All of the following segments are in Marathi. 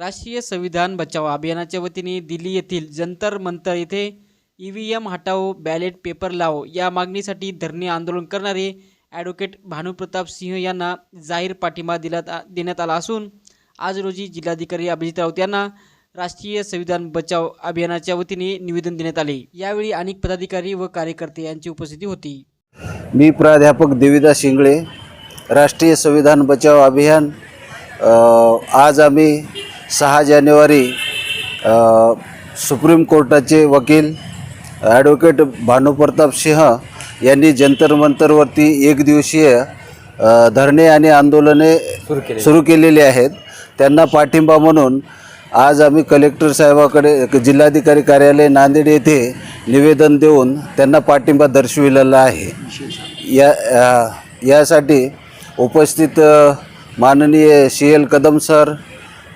राष्ट्रीय संविधान बचाव अभियानाच्या वतीने दिल्ली येथील जंतर मंतर येथे ई व्ही एम हटाओ बॅलेट पेपर लावो या मागणीसाठी धरणे आंदोलन करणारे ॲडव्होकेट भानुप्रताप सिंह यांना जाहीर पाठिंबा दिला देण्यात आला असून आज रोजी जिल्हाधिकारी अभिजित राऊत यांना राष्ट्रीय संविधान बचाव अभियानाच्या वतीने निवेदन देण्यात आले. यावेळी अनेक पदाधिकारी व कार्यकर्ते यांची उपस्थिती होती. मी प्राध्यापक देविदास शिंगळे राष्ट्रीय संविधान बचाव अभियान आज आम्ही सहा जानेवारी सुप्रीम कोर्टाचे वकील ॲडव्होकेट भानुप्रताप सिंह यांनी जंतर मंतरवरती एक दिवसीय धरणे आणि आंदोलने सुरू केलेली. आहेत. त्यांना पाठिंबा म्हणून आज आम्ही कलेक्टर साहेबाकडे जिल्हाधिकारी कार्यालय नांदेड येथे निवेदन देऊन त्यांना पाठिंबा दर्शविलेला आहे. या यासाठी उपस्थित माननीय सी एल कदम सर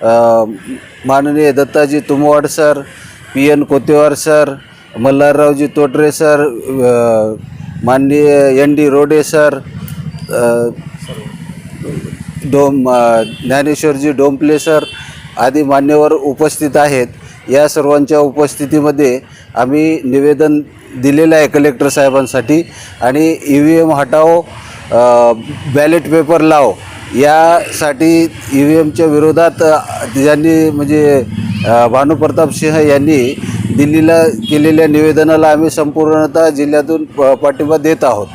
माननीय Dattaji Tumwad sir P N Kotewar sir Malharraoji Totare sir माननीय N D Rode sir Dom Dnyaneshwarji Dompale sir आदी मान्यवर उपस्थित आहेत. या सर्वांच्या उपस्थितीमध्ये आम्ही निवेदन दिलेलं आहे कलेक्टर साहेबांसाठी. आणि ई व्ही एम हटाओ बॅलेट पेपर लाव यासाठी ई व्ही एमच्या विरोधात ज्यांनी म्हणजे भानुप्रताप सिंह यांनी दिल्लीला केलेल्या निवेदनाला आम्ही संपूर्णतः जिल्ह्यातून प- पाठिंबा देत आहोत.